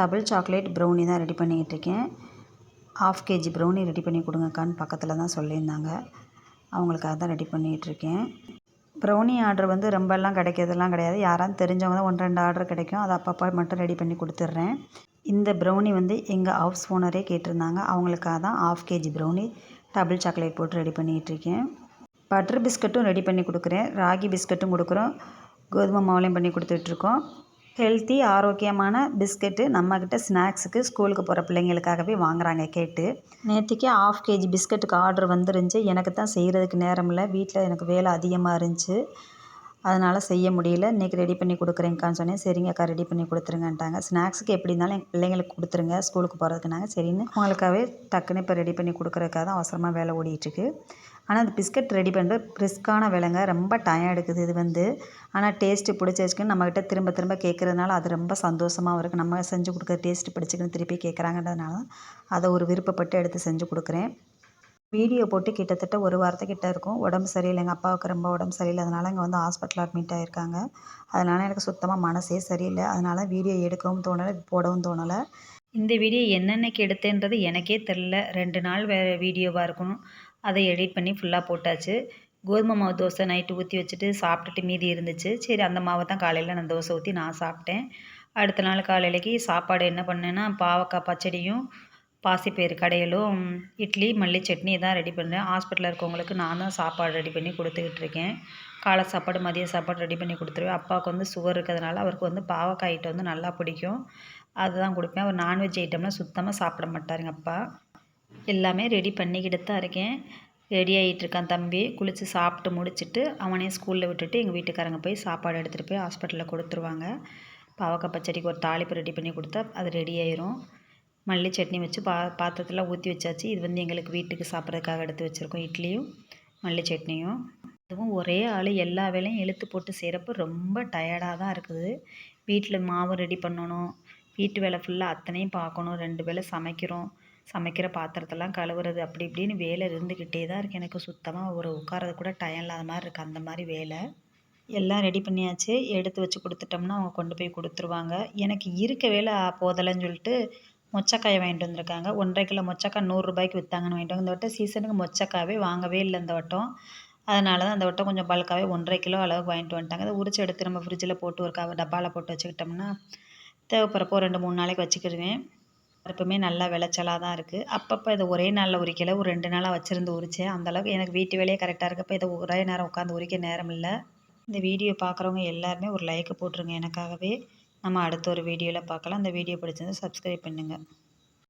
Double chocolate brownie தான் ready பண்ணிகிட்ருக்கேன் half KG brownie ready பண்ணி கொடுங்கக்கான்னு பக்கத்தில் தான் சொல்லியிருந்தாங்க. அவங்களுக்காக தான் ரெடி பண்ணிகிட்ருக்கேன் ப்ரௌனி ஆர்டர் வந்து ரொம்பலாம் கிடைக்கிறதுலாம் கிடையாது. யாராவது தெரிஞ்சவங்க தான் ஒன்று ரெண்டு ஆர்டர் கிடைக்கும். அதை அப்பப்போ மட்டும் ரெடி பண்ணி கொடுத்துட்றேன். இந்த ப்ரௌனி வந்து எங்கள் ஹவுஸ் ஓனரே கேட்டிருந்தாங்க. அவங்களுக்காக தான் half KG brownie double chocolate போட்டு ரெடி பண்ணிகிட்ருக்கேன் பட்டர் பிஸ்கட்டும் ரெடி பண்ணி கொடுக்குறேன். ராகி பிஸ்கட்டும் கொடுக்குறோம். கோதுமை மாவுலையும் பண்ணி கொடுத்துட்ருக்கோம். ஹெல்த்தி ஆரோக்கியமான பிஸ்கெட்டு நம்மக்கிட்ட ஸ்நாக்ஸுக்கு ஸ்கூலுக்கு போகிற பிள்ளைங்களுக்காகவே வாங்குறாங்க கேட்டு. நேற்றுக்கே ஆஃப் கேஜி பிஸ்கட்டுக்கு ஆர்டர் வந்துருந்துச்சு. எனக்கு தான் செய்கிறதுக்கு நேரம் இல்லை வீட்டில் எனக்கு வேலை அதிகமாக இருந்துச்சு. அதனால் செய்ய முடியல. இன்றைக்கி ரெடி பண்ணி கொடுக்குறேங்க்கான்னு சொன்னேன். சரிங்க அக்கா ரெடி பண்ணி கொடுத்துருங்கன்ட்டாங்க. ஸ்நாக்ஸுக்கு எப்படி இருந்தாலும் எங்கள் பிள்ளைங்களுக்கு கொடுத்துருங்க. ஸ்கூலுக்கு போகிறதுக்குனாங்க சரின்னு அவங்களுக்காகவே டக்குன்னு இப்போ ரெடி பண்ணி கொடுக்குறதுக்காக தான் அவசரமாக வேலை ஓடிட்டுருக்கு ஆனால் அந்த பிஸ்கட் ரெடி பண்ணுறது ரிஸ்க்கான வேலைங்க ரொம்ப டைம் எடுக்குது இது வந்து. ஆனால் டேஸ்ட்டு பிடிச்சிருச்சுக்குன்னு நம்மக்கிட்ட திரும்ப திரும்ப கேட்குறதுனால அது ரொம்ப சந்தோஷமாகவும் இருக்குது நம்ம செஞ்சு கொடுக்குற டேஸ்ட்டு பிடிச்சிக்குன்னு திருப்பி கேட்குறாங்கன்றதுனால அதை ஒரு விருப்பப்பட்டு எடுத்து செஞ்சு கொடுக்குறேன். வீடியோ போட்டு கிட்டத்தட்ட ஒரு வாரத்துக்கிட்ட இருக்கும். உடம்பு சரியில்லை. எங்கள் அப்பாவுக்கு ரொம்ப உடம்பு சரியில்லை. அதனால் இங்கே வந்து ஹாஸ்பிட்டல் அட்மிட் ஆகியிருக்காங்க அதனால் எனக்கு சுத்தமாக மனசே சரியில்லை. அதனால் வீடியோ எடுக்கவும் தோணலை போடவும் தோணலை. இந்த வீடியோ என்னென்னக்கு எடுத்தேன்றது எனக்கே தெரில ரெண்டு நாள் வே வீடியோவாக இருக்கணும். அதை எடிட் பண்ணி ஃபுல்லாக போட்டாச்சு. கோதுமை மாவு தோசை நைட்டு ஊற்றி வச்சுட்டு சாப்பிட்டுட்டு மீதி இருந்துச்சு. சரி அந்த மாவை தான் காலையில் நான் தோசை ஊற்றி நான் சாப்பிட்டேன். அடுத்த நாள் காலையிலக்கு சாப்பாடு என்ன பண்ணேன்னா பாவக்காய் பச்சடியும் பாசிப்பயிறு கடையிலும் இட்லி மல்லி சட்னி தான் ரெடி பண்ணேன். ஹாஸ்பிட்டலில் இருக்கவங்களுக்கு நான் தான் சாப்பாடு ரெடி பண்ணி கொடுத்துக்கிட்டு இருக்கேன். காலை சாப்பாடு மதிய சாப்பாடு ரெடி பண்ணி கொடுத்துருவேன். அப்பாவுக்கு வந்து சுகர் இருக்கிறதுனால அவருக்கு வந்து பாவக்காய் ஐட்டம் வந்து நல்லா பிடிக்கும். அதுதான் கொடுப்பேன். அவர் நான்வெஜ் ஐட்டம்லாம் சுத்தமாக சாப்பிட மாட்டாருங்க அப்பா. எல்லாமே ரெடி பண்ணிக்கிட்டு தான் இருக்கேன். ரெடி ஆகிட்டு இருக்கான் தம்பி. குளித்து சாப்பிட்டு முடிச்சுட்டு அவனையும் ஸ்கூலில் விட்டுட்டு எங்கள் வீட்டுக்காரங்க போய் சாப்பாடு எடுத்துகிட்டு போய் ஹாஸ்பிட்டலில் கொடுத்துருவாங்க. பாவக்காய் பச்சடிக்கு ஒரு தாளிப்பு ரெடி பண்ணி கொடுத்தா அது ரெடி ஆயிரும். மல்லி சட்னி வச்சு பா பாத்திரத்தில் ஊற்றி வச்சாச்சு. இது வந்து எங்களுக்கு வீட்டுக்கு சாப்பிட்றதுக்காக எடுத்து வச்சுருக்கோம் இட்லியும் மல்லி சட்னியும். அதுவும் ஒரே ஆள் எல்லா வேலையும் இழுத்து போட்டு செய்கிறப்ப ரொம்ப டயர்டாக தான் இருக்குது. வீட்டில் மாவு ரெடி பண்ணணும். வீட்டு வேலை ஃபுல்லாக அத்தனையும் பார்க்கணும். ரெண்டு வேலை சமைக்கிறோம். சமைக்கிற பாத்திரத்தெல்லாம் கழுவுறது அப்படி இப்படின்னு வேலை இருந்துக்கிட்டே தான் இருக்குது எனக்கு சுத்தமாக ஒரு உட்காரது கூட டைம் இல்லாத மாதிரி இருக்குது அந்த மாதிரி வேலை. எல்லாம் ரெடி பண்ணியாச்சு. எடுத்து வச்சு கொடுத்துட்டோம்னா அவங்க கொண்டு போய் கொடுத்துருவாங்க. எனக்கு இருக்க வேலை போதலைன்னு சொல்லிட்டு மொச்சக்காயை வாங்கிட்டு வந்திருக்காங்க. ஒன்றரை கிலோ மொச்சக்காய் நூறுரூபாய்க்கு விற்றாங்கன்னு வாங்கிட்டு வந்து இந்த வட்டம் சீசனுக்கு மொச்சக்காவே வாங்கவே இல்லை இந்த வட்டம். அதனால தான் அந்த வட்டம் கொஞ்சம் பல்காகவே ஒன்றரை கிலோ அளவுக்கு வாங்கிட்டு வந்துட்டாங்க. அதை உரிச்சு எடுத்து நம்ம ஃப்ரிட்ஜில் போட்டு ஒரு டப்பாவில் போட்டு வச்சுக்கிட்டோம்னா தேவைப்படுறப்போ ரெண்டு மூணு நாளைக்கு வச்சுக்கிடுவேன். எப்பவுமே நல்லா விளைச்சலாக தான் இருக்குது அப்பப்போ இதை ஒரே நாளில் உரிக்கலை. ஒரு ரெண்டு நாளாக வச்சுருந்து உரித்தேன் அந்தளவுக்கு எனக்கு வீட்டு வேலையே கரெக்டாக இருக்கப்போ இதை ஒரே நேரம் உட்காந்து உரிக்க நேரம் இல்லை. இந்த வீடியோ பார்க்குறவங்க எல்லாருமே ஒரு லைக்கு போட்டுருங்க எனக்காகவே. நம்ம அடுத்த ஒரு வீடியோவில் பார்க்கலாம் அந்த வீடியோ பிடிச்சிருந்தா சப்ஸ்கிரைப் பண்ணுங்கள்